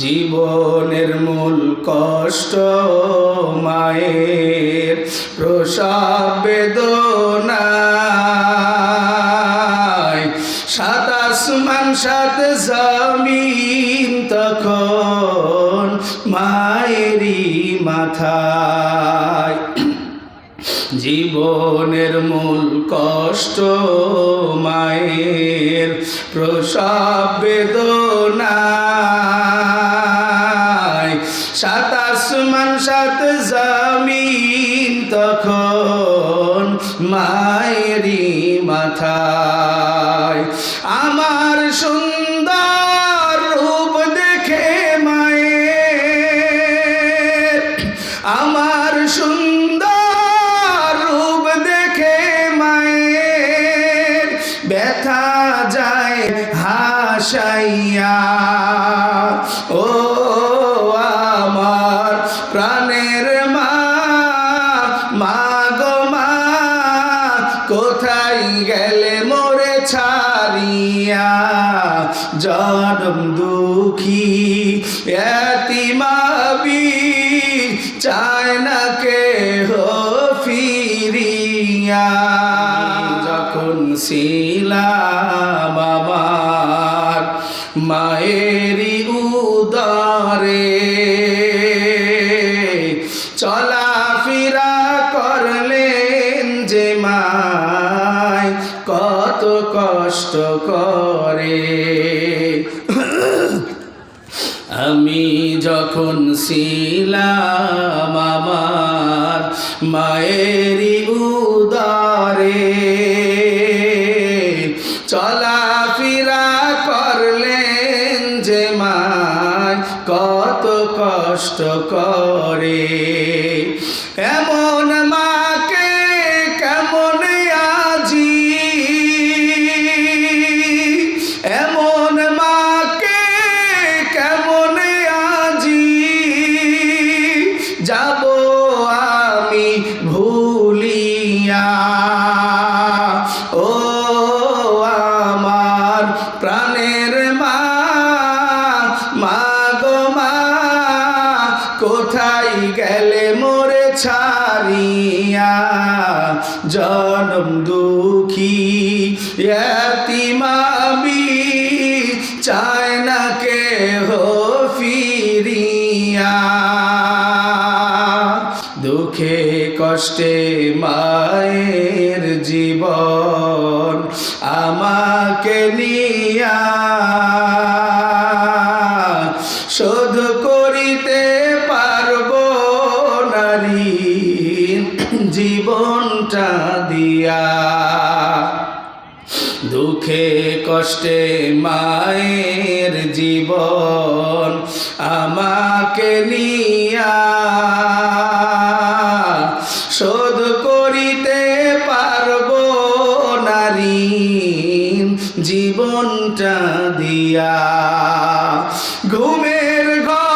জীবনের মূল কষ্ট মায়ের প্রসব বেদনায়। সাত আসমান সাত জমিন তখন মায়েরই মাথায়। জীবনের মূল কষ্ট মায়ের প্রসব বেদনায়। সাত আসমান, সাত জমিন তখন মায়েরই মাথায়। আমার সুন্দর রূপ দেখে মায়ের, আমার সুন্দর রূপ দেখে মায়ের ব্যথা যায় হাসাইয়া। ও জনম দুঃখী এতিমাবি চায় না কে হো ফিরিয়া। যখন শিলা আমার মায়েরি উদারে কত কষ্ট করে। আমি যখন ছিলাম আমার মায়েরই উদারে, চলাফেরা করলেন যে মায় কত কষ্ট করে। এমন মাকে গেলে মোরে ছাড়িয়া জনম দুঃখী। এতিমামি চায় না কে হো ফিরিয়া। দুঃখে কষ্টে মায়ের জীবন আমাকে নিয়া। দিয়া। দুঃখে, কষ্টে মায়ের জীবন আমাকে নিয়া। শোধ করিতে পারব নারী জীবনটা দিয়া। ঘুমের ঘরে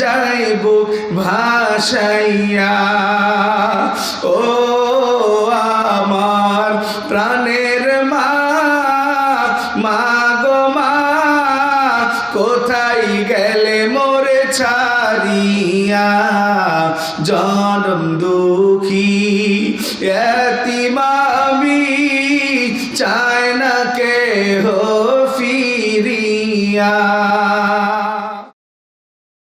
যাইব ভাসাইয়া ও আমার প্রাণের মা মা গো মা, কোথায় গেলে মোরে ছাড়িয়া? জনম দুঃখী এতিমামি চায় না কে হো ফিরিয়া।